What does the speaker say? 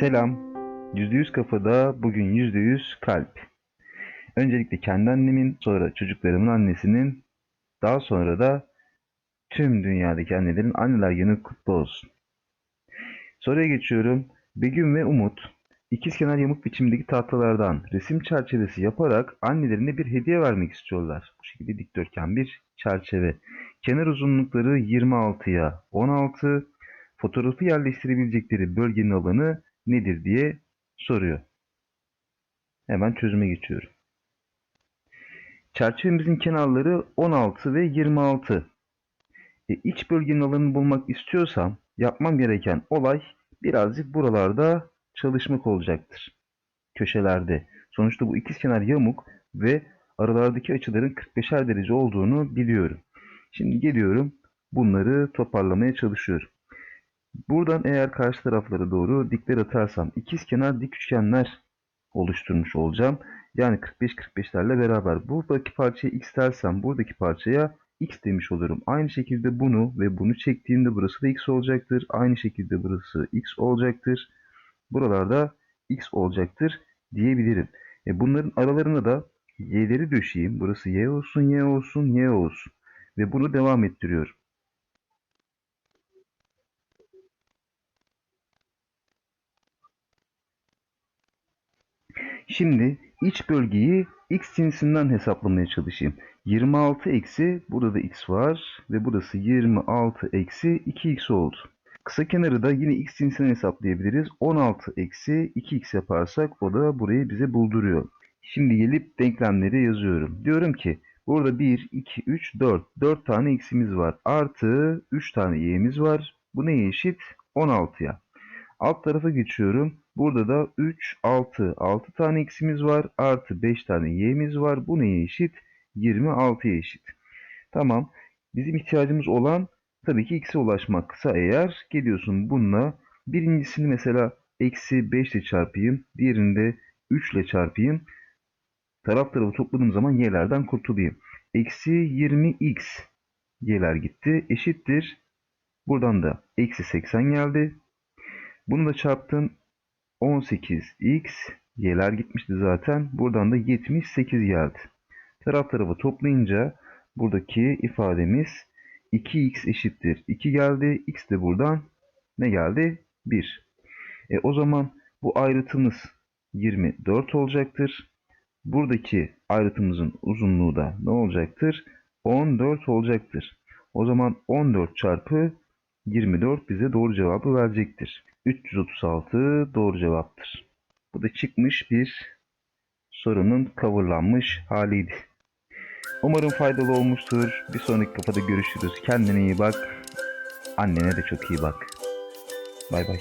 Selam. %100 kafada bugün %100 kalp. Öncelikle kendi annemin, sonra çocuklarımın annesinin, daha sonra da tüm dünyadaki annelerin anneler günü kutlu olsun. Soruya geçiyorum. Begüm ve Umut ikizkenar yamuk biçimdeki tahtalardan resim çerçevesi yaparak annelerine bir hediye vermek istiyorlar. Bu şekilde dikdörtgen bir çerçeve. Kenar uzunlukları 26'ya 16, fotoğrafı yerleştirebilecekleri bölgenin alanı nedir diye soruyor. Hemen çözüme geçiyorum. Çerçevemizin kenarları 16 ve 26. E, iç bölgenin alanını bulmak istiyorsam yapmam gereken olay birazcık buralarda çalışmak olacaktır. Köşelerde. Sonuçta bu ikizkenar yamuk ve aralardaki açıların 45'er derece olduğunu biliyorum. Şimdi geliyorum bunları toparlamaya çalışıyorum. Buradan eğer karşı taraflara doğru dikler atarsam ikizkenar dik üçgenler oluşturmuş olacağım. Yani 45-45'lerle beraber buradaki parçaya x dersem buradaki parçaya x demiş olurum. Aynı şekilde bunu ve bunu çektiğimde burası da x olacaktır. Aynı şekilde burası x olacaktır. Buralarda x olacaktır diyebilirim. E bunların aralarına da y'leri döşeyeyim. Burası y olsun, y olsun, y olsun. Ve bunu devam ettiriyorum. Şimdi iç bölgeyi x cinsinden hesaplamaya çalışayım. 26 eksi burada da x var ve burası 26 eksi 2x oldu. Kısa kenarı da yine x cinsinden hesaplayabiliriz. 16 eksi 2x yaparsak o da burayı bize bulduruyor. Şimdi gelip denklemleri yazıyorum. Diyorum ki burada 1, 2, 3, 4. 4 tane x'imiz var. Artı 3 tane y'miz var. Bu neye eşit? 16'ya. Alt tarafa geçiyorum. Burada da 3, 6, 6 tane x'imiz var. Artı 5 tane y'miz var. Bu neye eşit? 26'ya eşit. Tamam. Bizim ihtiyacımız olan tabii ki x'e ulaşmaksa eğer geliyorsun bununla. Birincisini mesela eksi 5 ile çarpayım. Diğerini de 3 ile çarpayım. Taraf tarafı topladığım zaman y'lerden kurtulayım. Eksi 20x y'ler gitti. Eşittir. Buradan da eksi 80 geldi. Bunu da çarptım. 18x y'ler gitmişti zaten. Buradan da 78 geldi. Taraf tarafı toplayınca buradaki ifademiz 2x eşittir 2 geldi. x de buradan ne geldi? 1. E o zaman bu ayrıtımız 24 olacaktır. Buradaki ayrıtımızın uzunluğu da ne olacaktır? 14 olacaktır. O zaman 14 çarpı 24 bize doğru cevabı verecektir. 336 doğru cevaptır. Bu da çıkmış bir sorunun coverlanmış haliydi. Umarım faydalı olmuştur. Bir sonraki kafada görüşürüz. Kendine iyi bak. Annene de çok iyi bak. Bay bay.